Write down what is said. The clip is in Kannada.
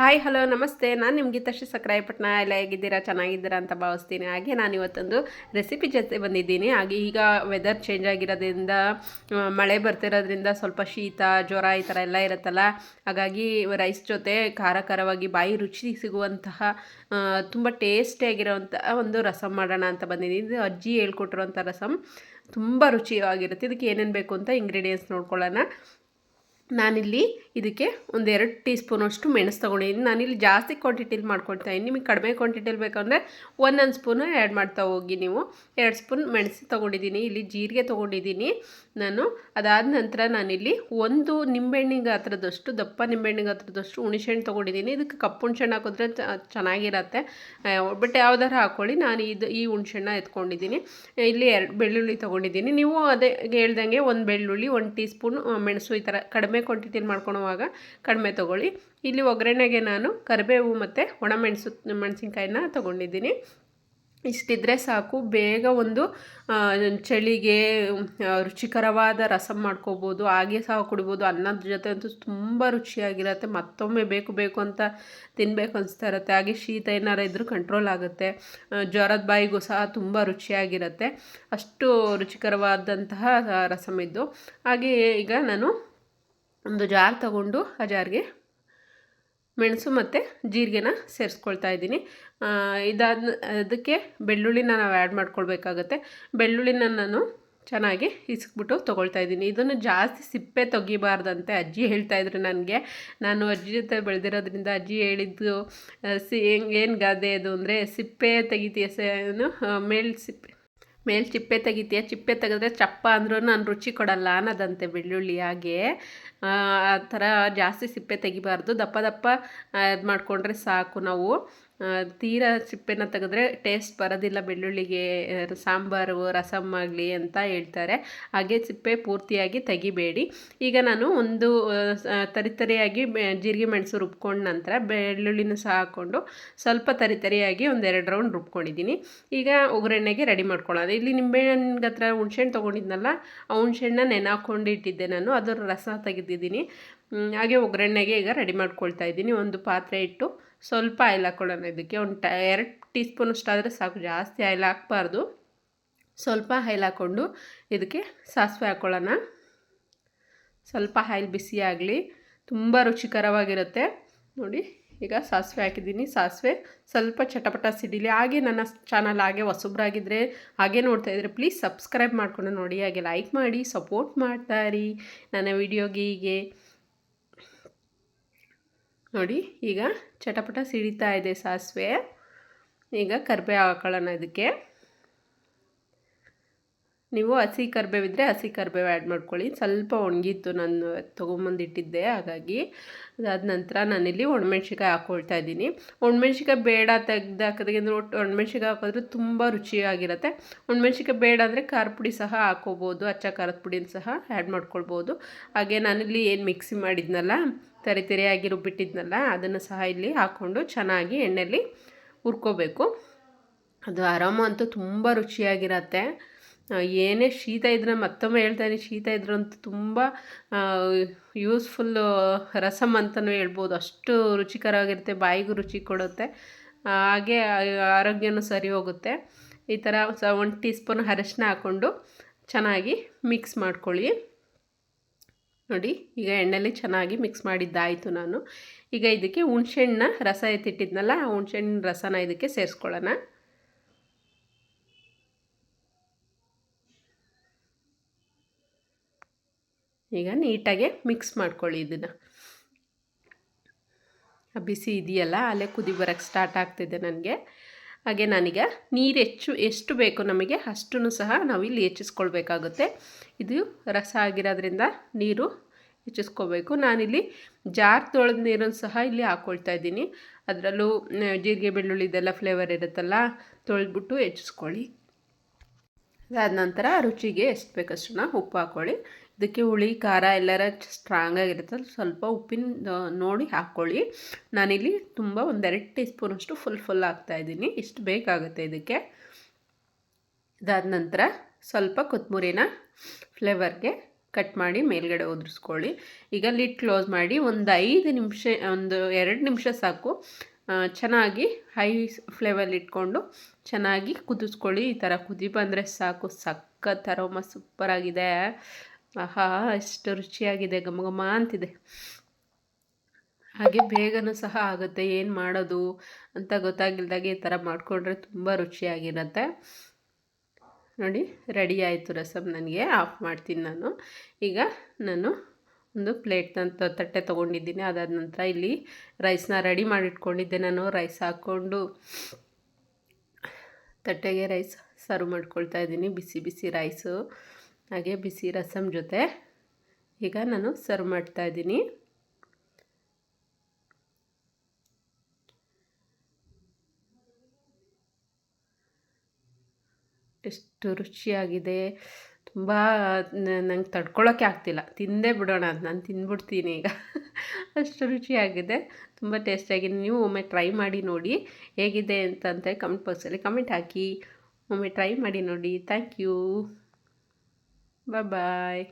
ಹಾಯ್, ಹಲೋ, ನಮಸ್ತೆ. ನಾನು ನಿಮ್ಮ ಗೀತಾಶ್ರೀ ಸಕ್ರಾಯಪಟ್ಟಣ ಎಲ್ಲ ಹೇಗಿದ್ದೀರಾ? ಚೆನ್ನಾಗಿದ್ದೀರಾ ಅಂತ ಭಾವಿಸ್ತೀನಿ. ಹಾಗೆ ನಾನು ಇವತ್ತೊಂದು ರೆಸಿಪಿ ಜೊತೆ ಬಂದಿದ್ದೀನಿ. ಹಾಗೆ ಈಗ ವೆದರ್ ಚೇಂಜ್ ಆಗಿರೋದ್ರಿಂದ ಮಳೆ ಬರ್ತಿರೋದ್ರಿಂದ ಸ್ವಲ್ಪ ಶೀತ, ಜ್ವರ ಈ ಥರ ಎಲ್ಲ ಇರುತ್ತಲ್ಲ. ಹಾಗಾಗಿ ರೈಸ್ ಜೊತೆ ಖಾರ ಖಾರವಾಗಿ ಬಾಯಿ ರುಚಿ ಸಿಗುವಂತಹ ತುಂಬ ಟೇಸ್ಟಿಯಾಗಿರೋವಂಥ ಒಂದು ರಸಮ್ ಮಾಡೋಣ ಅಂತ ಬಂದಿದ್ದೀನಿ. ಇದು ಅಜ್ಜಿ ಹೇಳ್ಕೊಟ್ಟಿರೋಂಥ ರಸಮ್ ತುಂಬ ರುಚಿಯಾಗಿರುತ್ತೆ. ಇದಕ್ಕೆ ಏನೇನು ಬೇಕು ಅಂತ ಇಂಗ್ರೀಡಿಯೆಂಟ್ಸ್ ನೋಡ್ಕೊಳ್ಳೋಣ. ನಾನಿಲ್ಲಿ ಇದಕ್ಕೆ ಒಂದು ಎರಡು ಟೀ ಸ್ಪೂನಷ್ಟು ಮೆಣಸು ತೊಗೊಂಡಿದ್ದೀನಿ. ನಾನಿಲ್ಲಿ ಜಾಸ್ತಿ ಕ್ವಾಂಟಿಟಿಲಿ ಮಾಡ್ಕೊಳ್ತಾ ಇದ್ದೀನಿ. ನಿಮಗೆ ಕಡಿಮೆ ಕ್ವಾಂಟಿಟಿಲಿ ಬೇಕಂದರೆ ಒಂದೊಂದು ಸ್ಪೂನು ಆ್ಯಡ್ ಮಾಡ್ತಾ ಹೋಗಿ ನೀವು. ಎರಡು ಸ್ಪೂನ್ ಮೆಣಸು ತೊಗೊಂಡಿದ್ದೀನಿ. ಇಲ್ಲಿ ಜೀರಿಗೆ ತೊಗೊಂಡಿದ್ದೀನಿ ನಾನು. ಅದಾದ ನಂತರ ನಾನಿಲ್ಲಿ ಒಂದು ನಿಂಬೆಹಣ್ಣಿನ ಗಾತ್ರದಷ್ಟು, ದಪ್ಪ ನಿಂಬೆಹಣ್ಣಿನ ಗಾತ್ರದಷ್ಟು ಹುಣಸೆಹಣ್ಣು ತೊಗೊಂಡಿದ್ದೀನಿ. ಇದಕ್ಕೆ ಕಪ್ಪು ಹುಣಸೆಹಣ್ಣು ಹಾಕಿದ್ರೆ ಚೆನ್ನಾಗಿರತ್ತೆ. ಬಟ್ ಯಾವ್ದಾರು ಹಾಕ್ಕೊಳ್ಳಿ ನಾನು ಇದು, ಈ ಹುಣಸೆಹಣ್ಣ ಎತ್ಕೊಂಡಿದ್ದೀನಿ. ಇಲ್ಲಿ ಎರಡು ಬೆಳ್ಳುಳ್ಳಿ ತೊಗೊಂಡಿದ್ದೀನಿ. ನೀವು ಅದೇ ಹೇಳ್ದಂಗೆ ಒಂದು ಬೆಳ್ಳುಳ್ಳಿ, ಒಂದು ಟೀ ಸ್ಪೂನ್ ಮೆಣಸು ಈ ಥರ ಕಡಿಮೆ ಕ್ವಾಂಟಿಟಿಲಿ ಮಾಡ್ಕೊಳುವಾಗ ಕಡಿಮೆ ತೊಗೊಳ್ಳಿ. ಇಲ್ಲಿ ಒಗ್ಗರಣೆಗೆ ನಾನು ಕರಿಬೇವು ಮತ್ತು ಒಣಮೆಣಸು, ಮೆಣಸಿನ್ಕಾಯಿನ ತೊಗೊಂಡಿದ್ದೀನಿ. ಇಷ್ಟಿದ್ರೆ ಸಾಕು. ಬೇಗ ಒಂದು ಚಳಿಗೆ ರುಚಿಕರವಾದ ರಸಮ್ ಮಾಡ್ಕೋಬೋದು. ಹಾಗೆ ಸಹ ಕುಡಿಬೋದು. ಅನ್ನದ ಜೊತೆ ಅಂತೂ ತುಂಬ ರುಚಿಯಾಗಿರುತ್ತೆ. ಮತ್ತೊಮ್ಮೆ ಬೇಕು ಬೇಕು ಅಂತ ತಿನ್ನಬೇಕು ಅನಿಸ್ತಾ ಇರುತ್ತೆ ಹಾಗೆ ಶೀತ ಏನಾರು ಇದ್ದರೂ ಕಂಟ್ರೋಲ್ ಆಗುತ್ತೆ. ಜ್ವರದ ಬಾಯಿಗೂ ಸಹ ತುಂಬ ರುಚಿಯಾಗಿರುತ್ತೆ. ಅಷ್ಟು ರುಚಿಕರವಾದಂತಹ ರಸಮ್ ಇದ್ದು ಹಾಗೆ ಈಗ ನಾನು ಒಂದು ಜಾರ್ ತಗೊಂಡು ಆ ಜಾರ್ಗೆ ಮೆಣಸು ಮತ್ತು ಜೀರಿಗೆನ ಸೇರಿಸ್ಕೊಳ್ತಾ ಇದ್ದೀನಿ. ಇದಾದ, ಅದಕ್ಕೆ ಬೆಳ್ಳುಳ್ಳಿನ ನಾವು ಆ್ಯಡ್ ಮಾಡ್ಕೊಳ್ಬೇಕಾಗತ್ತೆ. ಬೆಳ್ಳುಳ್ಳಿನ ನಾನು ಚೆನ್ನಾಗಿ ಇಸ್ಕ್ಬಿಟ್ಟು ತೊಗೊಳ್ತಾ ಇದ್ದೀನಿ. ಇದನ್ನು ಜಾಸ್ತಿ ಸಿಪ್ಪೆ ತೆಗಿಬಾರ್ದಂತೆ ಅಜ್ಜಿ ಹೇಳ್ತಾ ಇದ್ರು ನನಗೆ. ನಾನು ಅಜ್ಜಿ ಜೊತೆ ಬೆಳೆದಿರೋದ್ರಿಂದ ಅಜ್ಜಿ ಹೇಳಿದ್ದು ಸಿ, ಏನು ಗಾದೆ ಅದು ಅಂದರೆ ಸಿಪ್ಪೆ ತೆಗಿತೀಯ ಸೇನು ಮೇಲ್ ಸಿಪ್ಪೆ. ಮೇಲ್ ಚಿಪ್ಪೆ ತೆಗಿತೀಯ? ಚಿಪ್ಪೆ ತೆಗೆದ್ರೆ ಚಪ್ಪ ಅಂದ್ರೂ ನಾನು ರುಚಿ ಕೊಡಲ್ಲ ಅನ್ನೋದಂತೆ ಬೆಳ್ಳುಳ್ಳಿ ಹಾಗೆ. ಆ ಥರ ಜಾಸ್ತಿ ಸಿಪ್ಪೆ ತೆಗಿಬಾರ್ದು. ದಪ್ಪ ದಪ್ಪ ಇದು ಮಾಡಿಕೊಂಡ್ರೆ ಸಾಕು ನಾವು. ತೀರಾ ಸಿಪ್ಪೆನ ತೆಗೆದ್ರೆ ಟೇಸ್ಟ್ ಬರೋದಿಲ್ಲ ಬೆಳ್ಳುಳ್ಳಿಗೆ ಸಾಂಬಾರು ರಸಮ್ ಆಗಲಿ ಅಂತ ಹೇಳ್ತಾರೆ. ಹಾಗೆ ಸಿಪ್ಪೆ ಪೂರ್ತಿಯಾಗಿ ತೆಗಿಬೇಡಿ. ಈಗ ನಾನು ಒಂದು ತರಿತರಿಯಾಗಿ ಜೀರಿಗೆ ಮೆಣಸು ರುಬ್ಕೊಂಡ ನಂತರ ಬೆಳ್ಳುಳ್ಳಿನ ಸಹ ಹಾಕ್ಕೊಂಡು ಸ್ವಲ್ಪ ತರಿತರಿಯಾಗಿ ಒಂದೆರಡು ರೌಂಡ್ ರುಬ್ಕೊಂಡಿದ್ದೀನಿ. ಈಗ ಒಗ್ಗರಣೆಗೆ ರೆಡಿ ಮಾಡ್ಕೊಳ್ಳೋದು ಇಲ್ಲಿ ನಿಂಬೆಹಣ್ಣಿಗೆ ಹತ್ರ ಹುಣ್ಸೆಹಣ್ಣು ತೊಗೊಂಡಿದ್ನಲ್ಲ, ಆ ಹುಣ್ಸೆಹಣ್ಣ ನೆನೆ ಇಟ್ಟಿದ್ದೆ ನಾನು. ಅದರ ರಸ ತೆಗೆದಿದ್ದೀನಿ. ಹಾಗೆ ಒಗ್ಗರಣೆಗೆ ಈಗ ರೆಡಿ ಮಾಡ್ಕೊಳ್ತಾ ಇದ್ದೀನಿ. ಒಂದು ಪಾತ್ರೆ ಇಟ್ಟು ಸ್ವಲ್ಪ ಆಯಿಲ್ ಹಾಕ್ಕೊಳ್ಳೋಣ ಇದಕ್ಕೆ. ಒಂದು ಟ, ಎರಡು ಟೀ ಸ್ಪೂನ್ ಅಷ್ಟಾದರೆ ಸಾಕು. ಜಾಸ್ತಿ ಆಯಿಲ್ ಹಾಕ್ಬಾರ್ದು. ಸ್ವಲ್ಪ ಆಯಿಲ್ ಹಾಕ್ಕೊಂಡು ಇದಕ್ಕೆ ಸಾಸಿವೆ ಹಾಕ್ಕೊಳ್ಳೋಣ ಸ್ವಲ್ಪ ಆಯಿಲ್ ಬಿಸಿ ಆಗಲಿ. ತುಂಬ ರುಚಿಕರವಾಗಿರುತ್ತೆ. ನೋಡಿ, ಈಗ ಸಾಸಿವೆ ಹಾಕಿದ್ದೀನಿ. ಸಾಸಿವೆ ಸ್ವಲ್ಪ ಚಟಪಟ ಸಿಡಿಲಿ. ಹಾಗೆ ನನ್ನ ಚಾನಲ್ ಹಾಗೆ ಹೊಸಬ್ರಾಗಿದ್ದರೆ ಹಾಗೆ ನೋಡ್ತಾ ಇದ್ದರೆ ಪ್ಲೀಸ್ ಸಬ್ಸ್ಕ್ರೈಬ್ ಮಾಡ್ಕೊಂಡು ನೋಡಿ. ಹಾಗೆ ಲೈಕ್ ಮಾಡಿ ಸಪೋರ್ಟ್ ಮಾಡ್ತಾ ನನ್ನ ವಿಡಿಯೋಗೆ ಹೀಗೆ. ನೋಡಿ, ಈಗ ಚಟಪಟ ಸಿಡಿತಾ ಇದೆ ಸಾಸಿವೆ. ಈಗ ಕರಿಬೇವು ಹಾಕೊಳ್ಳೋಣ ಇದಕ್ಕೆ. ನೀವು ಹಸಿ ಕರಿಬೇವಿದ್ರೆ ಹಸಿ ಕರಿಬೇವು ಆ್ಯಡ್ ಮಾಡ್ಕೊಳ್ಳಿ. ಸ್ವಲ್ಪ ಒಣಗಿತ್ತು ನಾನು ತೊಗೊಂಬಂದಿಟ್ಟಿದ್ದೆ ಹಾಗಾಗಿ ಅದಾದ ನಂತರ ನಾನಿಲ್ಲಿ ಒಣಮೆಣ್ಸಿಕಾಯಿ ಹಾಕ್ಕೊಳ್ತಾ ಇದ್ದೀನಿ. ಒಣಮೆಣ್ಸಿಕಾಯಿ ಬೇಡ ತೆಗ್ದು ಹಾಕೋದಕ್ಕೆ ಒಟ್ಟು ಒಣಮೆಣ್ಸಿಕಾಯಿ ಹಾಕಿದ್ರೆ ತುಂಬ ರುಚಿಯಾಗಿರುತ್ತೆ. ಒಣಮೆಣ್ಸಿಕಾಯಿ ಬೇಡ ಅಂದರೆ ಖಾರ ಪುಡಿ ಸಹ ಹಾಕೋಬೋದು, ಅಚ್ಚ ಖಾರದ ಪುಡಿನ ಸಹ ಆ್ಯಡ್ ಮಾಡ್ಕೊಳ್ಬೋದು. ಹಾಗೆ ನಾನಿಲ್ಲಿ ಏನು ಮಿಕ್ಸಿ ಮಾಡಿದ್ನಲ್ಲ ತರಿ ತೆರೆಯಾಗಿ ರುಬ್ಬಿಟ್ಟಿದ್ನಲ್ಲ, ಅದನ್ನು ಸಹ ಇಲ್ಲಿ ಹಾಕ್ಕೊಂಡು ಚೆನ್ನಾಗಿ ಎಣ್ಣೆಯಲ್ಲಿ ಹುರ್ಕೋಬೇಕು. ಅದು ಆರಾಮ ಅಂತೂ ತುಂಬ ರುಚಿಯಾಗಿರತ್ತೆ. ಏನೇ ಶೀತ ಇದ್ರೆ, ಮತ್ತೊಮ್ಮೆ ಹೇಳ್ತಾನೆ, ಶೀತ ಇದ್ರೆ ಅಂತೂ ತುಂಬ ಯೂಸ್ಫುಲ್ಲು ರಸಮ್ ಅಂತಲೂ ಹೇಳ್ಬೋದು. ಅಷ್ಟು ರುಚಿಕರವಾಗಿರುತ್ತೆ, ಬಾಯಿಗೂ ರುಚಿ ಕೊಡುತ್ತೆ. ಹಾಗೆ ಆರೋಗ್ಯನೂ ಸರಿ ಹೋಗುತ್ತೆ. ಈ ಥರ ಸ ಒಂದು ಟೀ ಸ್ಪೂನ್ ಅರಶಿನ ಹಾಕ್ಕೊಂಡು ಚೆನ್ನಾಗಿ ಮಿಕ್ಸ್ ಮಾಡ್ಕೊಳ್ಳಿ. ನೋಡಿ, ಈಗ ಎಣ್ಣೆಲಿ ಚೆನ್ನಾಗಿ ಮಿಕ್ಸ್ ಮಾಡಿದ್ದಾಯಿತು ನಾನು. ಈಗ ಇದಕ್ಕೆ ಹುಣ್ಸೆಹಣ್ಣ ರಸ ಎತ್ತಿಟ್ಟಿದ್ನಲ್ಲ, ಆ ಹುಣ್ಸೆಹಣ್ಣಿನ ರಸನ ಇದಕ್ಕೆ ಸೇರಿಸ್ಕೊಳ್ಳೋಣ. ಈಗ ನೀಟಾಗೆ ಮಿಕ್ಸ್ ಮಾಡ್ಕೊಳ್ಳಿ ಇದನ್ನು. ಬಿಸಿ ಇದೆಯಲ್ಲ, ಅಲ್ಲೇ ಕುದಿ ಬರೋಕ್ಕೆ ಸ್ಟಾರ್ಟ್ ಆಗ್ತಿದೆ ನನಗೆ. ಹಾಗೆ ನಾನೀಗ ನೀರು ಹೆಚ್ಚು, ಎಷ್ಟು ಬೇಕು ನಮಗೆ ಅಷ್ಟನ್ನು ಸಹ ನಾವಿಲ್ಲಿ ಹೆಚ್ಚಿಸ್ಕೊಳ್ಬೇಕಾಗುತ್ತೆ. ಇದು ರಸ ಆಗಿರೋದ್ರಿಂದ ನೀರು ಹೆಚ್ಚಿಸ್ಕೋಬೇಕು. ನಾನಿಲ್ಲಿ ಜಾರ್ ತೊಳೆದ ನೀರನ್ನು ಸಹ ಇಲ್ಲಿ ಹಾಕ್ಕೊಳ್ತಾ ಇದ್ದೀನಿ. ಅದರಲ್ಲೂ ಜೀರಿಗೆ, ಬೆಳ್ಳುಳ್ಳಿ ಇದೆಲ್ಲ ಫ್ಲೇವರ್ ಇರುತ್ತಲ್ಲ, ತೊಳೆದ್ಬಿಟ್ಟು ಹೆಚ್ಚಿಸ್ಕೊಳ್ಳಿ. ಅದಾದ ನಂತರ ರುಚಿಗೆ ಎಷ್ಟು ಬೇಕಷ್ಟನ್ನ ಉಪ್ಪು ಹಾಕ್ಕೊಳ್ಳಿ ಇದಕ್ಕೆ ಹುಳಿ, ಖಾರ ಎಲ್ಲರ ಸ್ಟ್ರಾಂಗ್ ಆಗಿರುತ್ತೆ. ಸ್ವಲ್ಪ ಉಪ್ಪಿನ ನೋಡಿ ಹಾಕ್ಕೊಳ್ಳಿ. ನಾನಿಲ್ಲಿ ತುಂಬ ಒಂದೆರಡು ಟೀ ಸ್ಪೂನಷ್ಟು ಫುಲ್ ಫುಲ್ ಹಾಕ್ತಾಯಿದ್ದೀನಿ ಇಷ್ಟು ಬೇಕಾಗುತ್ತೆ ಇದಕ್ಕೆ. ಇದಾದ ನಂತರ ಸ್ವಲ್ಪ ಕೊತ್ತಂಬರಿನ ಫ್ಲೇವರ್ಗೆ ಕಟ್ ಮಾಡಿ ಮೇಲ್ಗಡೆ ಉದುರಿಸ್ಕೊಳ್ಳಿ ಈಗ ಲಿಡ್ ಕ್ಲೋಸ್ ಮಾಡಿ ಒಂದು ಐದು ನಿಮಿಷ, ಒಂದು ಎರಡು ನಿಮಿಷ ಸಾಕು. ಚೆನ್ನಾಗಿ ಹೈ ಫ್ಲೇವಲ್ಲಿ ಇಟ್ಕೊಂಡು ಚೆನ್ನಾಗಿ ಕುದಿಸ್ಕೊಳ್ಳಿ. ಈ ಥರ ಕುದಿ ಬಂದರೆ ಸಾಕು. ಸಖತ್ ಸೂಪರಾಗಿದೆ ಆಹಾ, ಎಷ್ಟು ರುಚಿಯಾಗಿದೆ ಘಮಘಮ ಅಂತಿದೆ. ಹಾಗೆ ಬೇಗನೂ ಸಹ ಆಗುತ್ತೆ, ಏನು ಮಾಡೋದು ಅಂತ ಗೊತ್ತಾಗಿಲ್ದಾಗೆ ಈ ಥರ ಮಾಡಿಕೊಂಡ್ರೆ ತುಂಬ ರುಚಿಯಾಗಿರುತ್ತೆ. ನೋಡಿ, ರೆಡಿ ಆಯಿತು ರಸಮ್ ನನಗೆ, ಆಫ್ ಮಾಡ್ತೀನಿ ನಾನು. ಈಗ ನಾನು ಒಂದು ಪ್ಲೇಟ್ ಅಂತ ತಟ್ಟೆ ತೊಗೊಂಡಿದ್ದೀನಿ, ಅದಾದ ನಂತರ ಇಲ್ಲಿ ರೈಸ್ನ ರೆಡಿ ಮಾಡಿಟ್ಕೊಂಡಿದ್ದೆ. ನಾನು ರೈಸ್ ಹಾಕ್ಕೊಂಡು ತಟ್ಟೆಗೆ ರೈಸ್ ಸರ್ವ್ ಮಾಡ್ಕೊಳ್ತಾ ಇದ್ದೀನಿ, ಬಿಸಿ ಬಿಸಿ ರೈಸು. ಹಾಗೆ ಬಿಸಿ ರಸಮ್ ಜೊತೆ ಈಗ ನಾನು ಸರ್ವ್ ಮಾಡ್ತಾ ಇದ್ದೀನಿ. ಎಷ್ಟು ರುಚಿಯಾಗಿದೆ. ತುಂಬ ನಂಗೆ ತಡ್ಕೊಳ್ಳೋಕೆ ಆಗ್ತಿಲ್ಲ. ತಿಂದೇ ಬಿಡೋಣ ಅಂತ. ನಾನು ತಿಂದ್ಬಿಡ್ತೀನಿ ಈಗ. ಅಷ್ಟು ರುಚಿಯಾಗಿದೆ. ತುಂಬ ಟೇಸ್ಟಿಯಾಗಿದೆ ನೀವು ಒಮ್ಮೆ ಟ್ರೈ ಮಾಡಿ ನೋಡಿ ಹೇಗಿದೆ ಅಂತಂತ ಕಮೆಂಟ್ ಬಾಕ್ಸಲ್ಲಿ ಕಮೆಂಟ್ ಹಾಕಿ. ಒಮ್ಮೆ ಟ್ರೈ ಮಾಡಿ ನೋಡಿ. Thank you bye